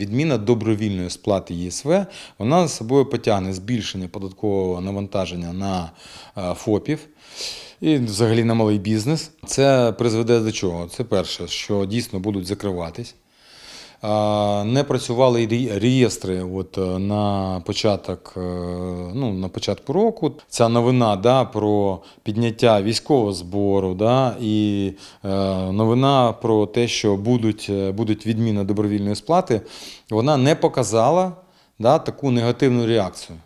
відміна добровільної сплати ЄСВ, вона за собою потягне збільшення податкового навантаження на е, ФОПів і взагалі на малий бізнес. Це призведе до чого? Це перше, що дійсно будуть закриватись. Не працювали реєстри от, е, на початок, е, ну, на початку року. Ця новина да, про підняття військового збору да, і е, новина про те, що будуть, будуть відміна добровільної сплати, вона не показала да, таку негативну реакцію.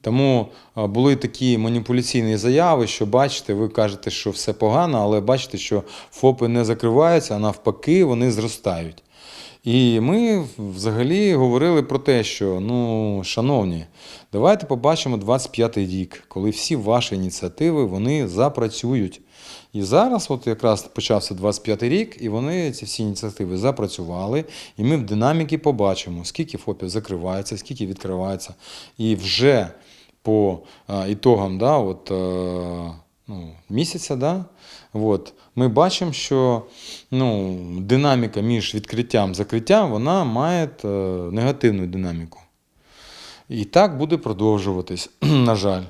Тому були такі маніпуляційні заяви, що бачите, ви кажете, що все погано, але бачите, що ФОПи не закриваються, а навпаки, вони зростають. І ми взагалі говорили про те, що ну, шановні, давайте побачимо 25-й рік, коли всі ваші ініціативи вони запрацюють. І зараз, от якраз почався 25-й рік, і вони ці всі ініціативи запрацювали, і ми в динаміки побачимо, скільки ФОПів закривається, скільки відкривається. І вже по ітогам да, от, е, ну, місяця, да, от, ми бачимо, що ну, динаміка між відкриттям і закриттям вона має е, негативну динаміку. І так буде продовжуватись, на жаль.